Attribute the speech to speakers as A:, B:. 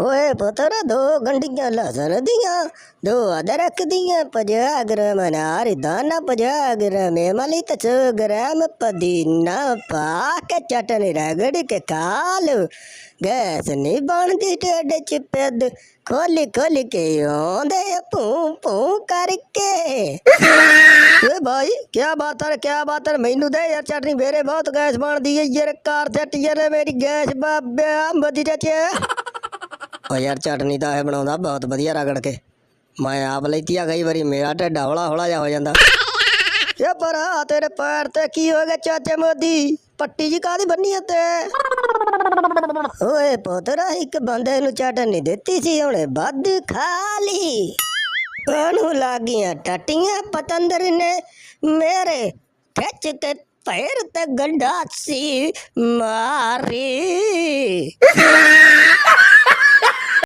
A: ओए पता दो गंडियाँ लसन दियाँ, दो अदरक दियाँ पजा ग्राम नारी दाना पजागर ग्राम मली तसो ग्राम पदीना पाके चटनी रगड़ के काल। गैस नहीं बनती टेड चिपेद, खोली खोली के आंदे पू पू करके। ये भाई, क्या बात है क्या बात है मेनू दे यार चटनी, मेरे बहुत गैस बन दी है यार कार सेट यार मेरी गैस बाबे अंब दी चाचा ਓ ਯਾਰ ਚਟਨੀ ਤਾਂ ਇਹ ਬਣਾਉਂਦਾ ਬਹੁਤ ਵਧੀਆ ਰਗੜ ਕੇ। ਮੈਂ ਆਪ ਲੈਤੀ ਆ ਕਈ ਵਾਰੀ ਮੇਰਾ ਢਿੱਡ ਹੌਲਾ ਹੌਲਾ ਜਿਹਾ ਹੋ ਜਾਂਦਾ। ਇਹ ਪਰ ਤੇਰੇ ਪੈਰ ਤੇ ਕੀ ਹੋ ਗਿਆ ਚਾਚੇ ਮੋਦੀ? ਪੱਟੀ ਜੀ ਕਾਦੀ ਬੰਨੀ ਤੇ ਓਏ ਪੁੱਤਰਾ ਇੱਕ ਬੰਦੇ ਨੂੰ ਚਟਨੀ ਦਿੱਤੀ ਸੀ ਉਹਨੇ ਵੱਧ ਖਾ ਲਈ। ਉਹਨੂੰ ਲੱਗੀਆਂ ਟਟੀਆਂ ਪਤੰਦਰ ਨੇ ਮੇਰੇ ਖਿੱਚ ਕੇ ਪੈਰ ਤੇ ਗੰਢਾ ਸੀ ਮਾਰੀ।